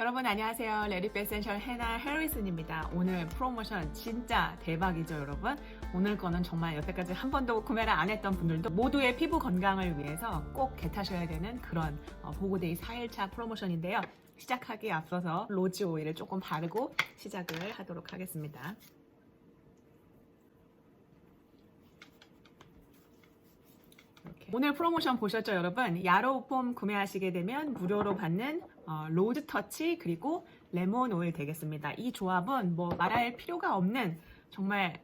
여러분 안녕하세요. 레디페 에센셜 헤나 해리슨입니다. 오늘 프로모션 진짜 대박이죠, 여러분. 오늘 거는 정말 여태까지 한 번도 구매를 안 했던 분들도 모두의 피부 건강을 위해서 꼭 개타셔야 되는 그런 어, 보고데이 4일차 프로모션인데요. 시작하기에 앞서서 로즈 오일을 조금 바르고 시작을 하도록 하겠습니다. 오늘 프로모션 보셨죠, 여러분? 야로우폼 구매하시게 되면 무료로 받는 어, 로즈 터치 그리고 레몬 오일 되겠습니다. 이 조합은 뭐 말할 필요가 없는 정말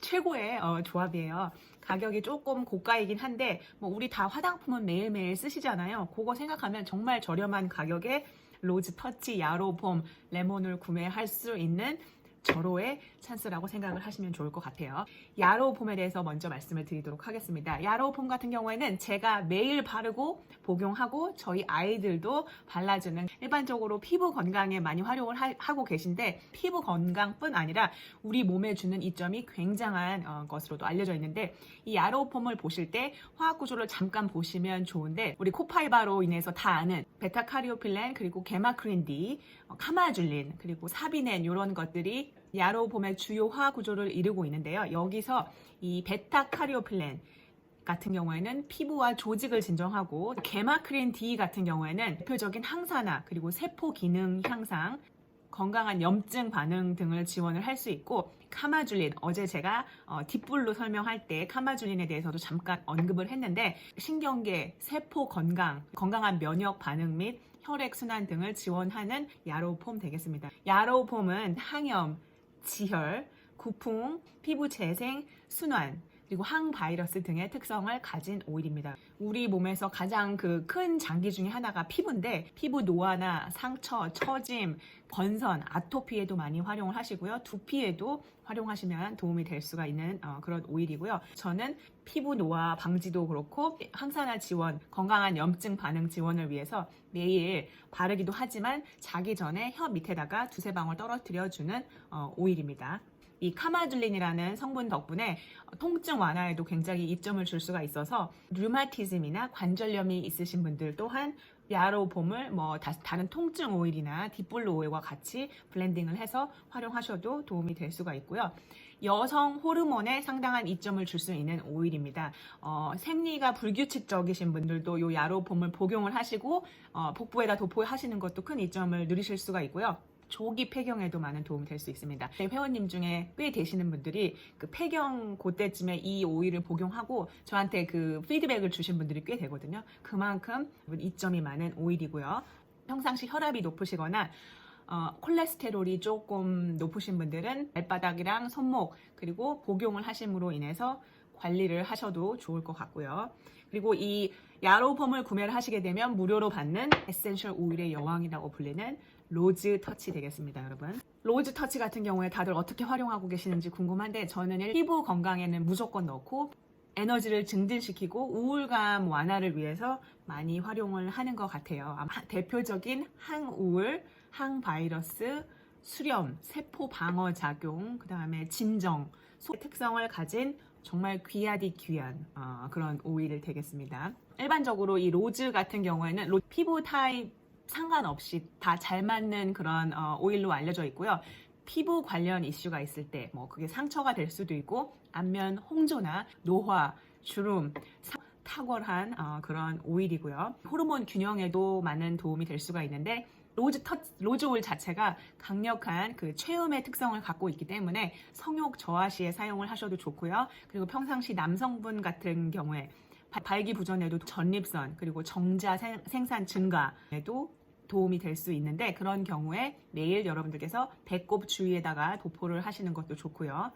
최고의 어, 조합이에요. 가격이 조금 고가이긴 한데 뭐 우리 다 화장품은 매일매일 쓰시잖아요. 그거 생각하면 정말 저렴한 가격에 로즈 터치, 야로폼, 레몬을 구매할 수 있는 절호의 찬스라고 생각을 하시면 좋을 것 같아요. 야로우 폼에 대해서 먼저 말씀을 드리도록 하겠습니다. 야로우 폼 같은 경우에는 제가 매일 바르고 복용하고 저희 아이들도 발라주는 일반적으로 피부 건강에 많이 활용을 하, 고 계신데 피부 건강뿐 아니라 우리 몸에 주는 이점이 굉장한 어, 것으로도 알려져 있는데 이 야로우 폼을 보실 때 화학 구조를 잠깐 보시면 좋은데 우리 코파이바로 인해서 다 아는 베타카리오필렌 그리고 게마크린 D, 어, 카마줄린 그리고 사비넨 이런 것들이 야로우폼의 주요 화학 구조를 이루고 있는데요. 여기서 이 베타 카리오필렌 같은 경우에는 피부와 조직을 진정하고 게마크린 D 같은 경우에는 대표적인 항산화 그리고 세포 기능 향상 건강한 염증 반응 등을 지원을 할 수 있고 카마줄린 어제 제가 어, 뒷불로 설명할 때 카마줄린에 대해서도 잠깐 언급을 했는데 신경계 세포 건강 건강한 면역 반응 및 혈액 순환 등을 지원하는 야로우폼 되겠습니다. 야로우폼은 항염 지혈, 구풍, 피부 재생, 순환, 그리고 항바이러스 등의 특성을 가진 오일입니다. 우리 몸에서 가장 그 큰 장기 중에 하나가 피부인데 피부 노화나 상처, 처짐, 건선, 아토피에도 많이 활용을 하시고요. 두피에도 활용하시면 도움이 될 수가 있는 어, 그런 오일이고요. 저는 피부 노화 방지도 그렇고 항산화 지원, 건강한 염증 반응 지원을 위해서 매일 바르기도 하지만 자기 전에 혀 밑에다가 두세 방울 떨어뜨려 주는 어, 오일입니다. 이 카마줄린이라는 성분 덕분에 통증 완화에도 굉장히 이점을 줄 수가 있어서 류마티즘이나 관절염이 있으신 분들 또한 야로 봄을 뭐 다 른 통증 오일이나 뒷불로 오일과 같이 블렌딩을 해서 활용하셔도 도움이 될 수가 있고요. 여성 호르몬에 상당한 이점을 줄 수 있는 오일입니다. 어, 생리가 불규칙적이신 분들도 이 야로 봄을 복용을 하시고 어, 복부에다 도포하시는 것도 큰 이점을 누리실 수가 있고요. 조기 폐경에도 많은 도움이 될 수 있습니다. 회원님 중에 꽤 되시는 분들이 그 폐경 그때쯤에 이 오일을 복용하고 저한테 그 피드백을 주신 분들이 꽤 되거든요. 그만큼 이점이 많은 오일이고요. 평상시 혈압이 높으시거나 어, 콜레스테롤이 조금 높으신 분들은 발바닥이랑 손목 그리고 복용을 하심으로 인해서 관리를 하셔도 좋을 것 같고요. 그리고 이 야로펌을 구매를 하시게 되면 무료로 받는 에센셜 오일의 여왕이라고 불리는 로즈 터치 되겠습니다, 여러분. 로즈 터치 같은 경우에 다들 어떻게 활용하고 계시는지 궁금한데 저는 피부 건강에는 무조건 넣고 에너지를 증진시키고 우울감 완화를 위해서 많이 활용을 하는 것 같아요. 대표적인 항우울, 항바이러스, 수렴, 세포 방어 작용, 그 다음에 진정, 소 특성을 가진 정말 귀하디 귀한 어, 그런 오일을 되겠습니다. 일반적으로 이 로즈 같은 경우에는 로, 피부 타입 상관없이 다 잘 맞는 그런 어, 오일로 알려져 있고요. 피부 관련 이슈가 있을 때, 뭐 그게 상처가 될 수도 있고, 안면 홍조나 노화, 주름, 탁월한 어, 그런 오일이고요. 호르몬 균형에도 많은 도움이 될 수가 있는데, 로즈 터, 로즈 오일 자체가 강력한 그 최음의 특성을 갖고 있기 때문에 성욕 저하 시에 사용을 하셔도 좋고요. 그리고 평상시 남성분 같은 경우에 발기부전에도 전립선 그리고 정자 생산 증가에도 도움이 될 수 있는데 그런 경우에 매일 여러분들께서 배꼽 주위에다가 도포를 하시는 것도 좋고요.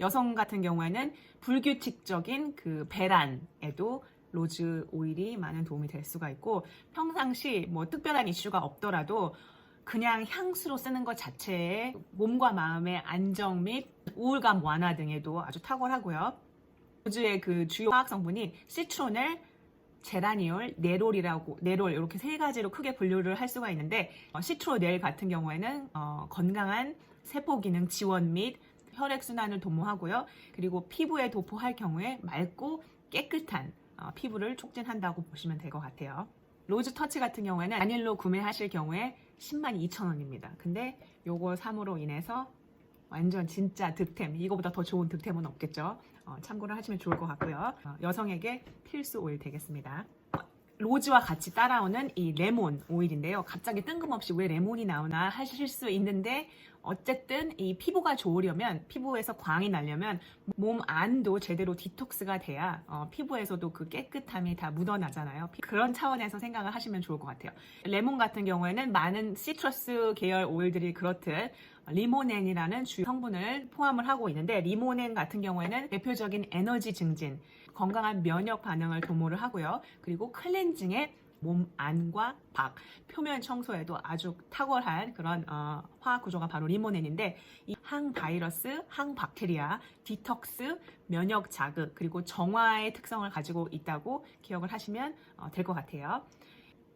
여성 같은 경우에는 불규칙적인 그 배란에도 로즈 오일이 많은 도움이 될 수가 있고 평상시 뭐 특별한 이슈가 없더라도 그냥 향수로 쓰는 것 자체에 몸과 마음의 안정 및 우울감 완화 등에도 아주 탁월하고요. 로즈의 그 주요 화학 성분이 시트로넬, 제라니올, 네롤이라고 네롤 이렇게 세 가지로 크게 분류를 할 수가 있는데 어, 시트로넬 같은 경우에는 어, 건강한 세포 기능 지원 및 혈액 순환을 도모하고요. 그리고 피부에 도포할 경우에 맑고 깨끗한 어, 피부를 촉진한다고 보시면 될 것 같아요. 로즈 터치 같은 경우에는 단일로 구매하실 경우에 10만 2천 원입니다. 근데 요거 3으로 인해서 완전 진짜 득템. 이거보다 더 좋은 득템은 없겠죠. 어, 참고를 하시면 좋을 것 같고요. 어, 여성에게 필수 오일 되겠습니다. 어, 로즈와 같이 따라오는 이 레몬 오일인데요. 갑자기 뜬금없이 왜 레몬이 나오나 하실 수 있는데 어쨌든 이 피부가 좋으려면 피부에서 광이 나려면 몸 안도 제대로 디톡스가 돼야 어, 피부에서도 그 깨끗함이 다 묻어나잖아요. 피- 그런 차원에서 생각을 하시면 좋을 것 같아요. 레몬 같은 경우에는 많은 시트러스 계열 오일들이 그렇듯 리모넨이라는 주 성분을 포함을 하고 있는데 리모넨 같은 경우에는 대표적인 에너지 증진, 건강한 면역 반응을 도모를 하고요. 그리고 클렌징에 몸 안과 밖, 표면 청소에도 아주 탁월한 그런 어, 화학 구조가 바로 리모넨인데 이 항바이러스, 항박테리아, 디톡스, 면역 자극, 그리고 정화의 특성을 가지고 있다고 기억을 하시면 어, 될것 같아요.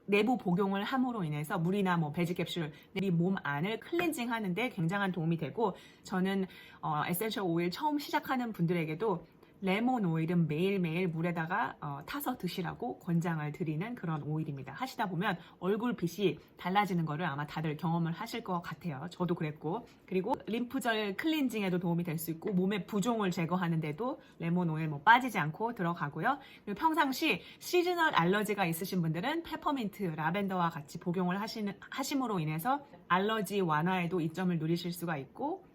내부 복용을 함으로 인해서 물이나 뭐 배지 캡슐 우리 몸 안을 클렌징 하는데 굉장한 도움이 되고 저는 어, 에센셜 오일 처음 시작하는 분들에게도 레몬 오일은 매일매일 물에다가 어, 타서 드시라고 권장을 드리는 그런 오일입니다. 하시다 보면 얼굴빛이 달라지는 거를 아마 다들 경험을 하실 것 같아요. 저도 그랬고 그리고 림프절 클렌징에도 도움이 될 수 있고 몸의 부종을 제거하는데도 레몬 오일 뭐 빠지지 않고 들어가고요. 그리고 평상시 시즈널 알러지가 있으신 분들은 페퍼민트, 라벤더와 같이 복용을 하시는, 하심으로 인해서 알러지 완화에도 이점을 누리실 수가 있고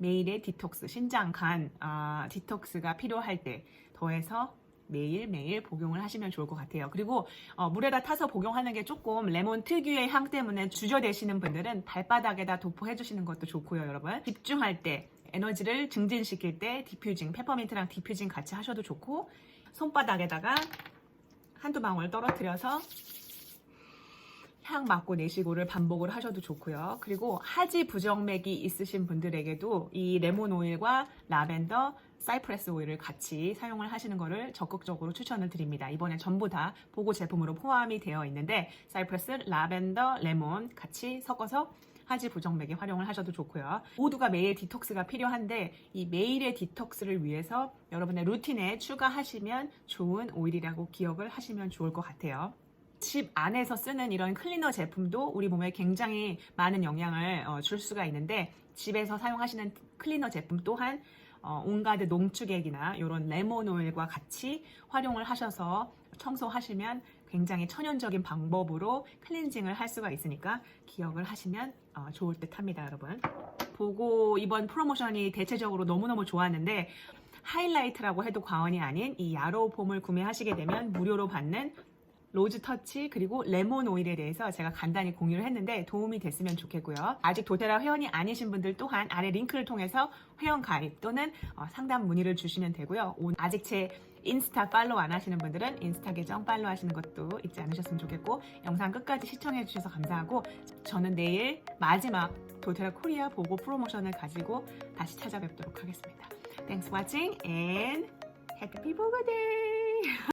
매일의 디톡스, 신장, 간 아, 디톡스가 필요할 때 더해서 매일매일 복용을 하시면 좋을 것 같아요. 그리고 어, 물에다 타서 복용하는 게 조금 레몬 특유의 향 때문에 주저되시는 분들은 발바닥에다 도포해 주시는 것도 좋고요, 여러분. 집중할 때 에너지를 증진시킬 때 디퓨징, 페퍼민트랑 디퓨징 같이 하셔도 좋고 손바닥에다가 한두 방울 떨어뜨려서 향 맡고 내쉬고를 반복을 하셔도 좋고요. 그리고 하지 부정맥이 있으신 분들에게도 이 레몬 오일과 라벤더, 사이프레스 오일을 같이 사용을 하시는 것을 적극적으로 추천을 드립니다. 이번에 전부 다 보고 제품으로 포함이 되어 있는데 사이프레스, 라벤더, 레몬 같이 섞어서 하지 부정맥에 활용을 하셔도 좋고요. 모두가 매일 디톡스가 필요한데 이 매일의 디톡스를 위해서 여러분의 루틴에 추가하시면 좋은 오일이라고 기억을 하시면 좋을 것 같아요. 집 안에서 쓰는 이런 클리너 제품도 우리 몸에 굉장히 많은 영향을 어, 줄 수가 있는데 집에서 사용하시는 클리너 제품 또한 어, 온갖 농축액이나 이런 레몬 오일과 같이 활용을 하셔서 청소하시면 굉장히 천연적인 방법으로 클렌징을 할 수가 있으니까 기억을 하시면 어, 좋을 듯 합니다, 여러분. 보고 이번 프로모션이 대체적으로 너무너무 좋았는데 하이라이트라고 해도 과언이 아닌 이 야로우 폼을 구매하시게 되면 무료로 받는 로즈 터치 그리고 레몬 오일에 대해서 제가 간단히 공유를 했는데 도움이 됐으면 좋겠고요. 아직 도테라 회원이 아니신 분들 또한 아래 링크를 통해서 회원 가입 또는 어, 상담 문의를 주시면 되고요. 오- 아직 제 인스타 팔로우 안 하시는 분들은 인스타 계정 팔로우 하시는 것도 잊지 않으셨으면 좋겠고 영상 끝까지 시청해 주셔서 감사하고 저는 내일 마지막 도테라 코리아 보고 프로모션을 가지고 다시 찾아뵙도록 하겠습니다. Thanks for watching and happy Bogo Day!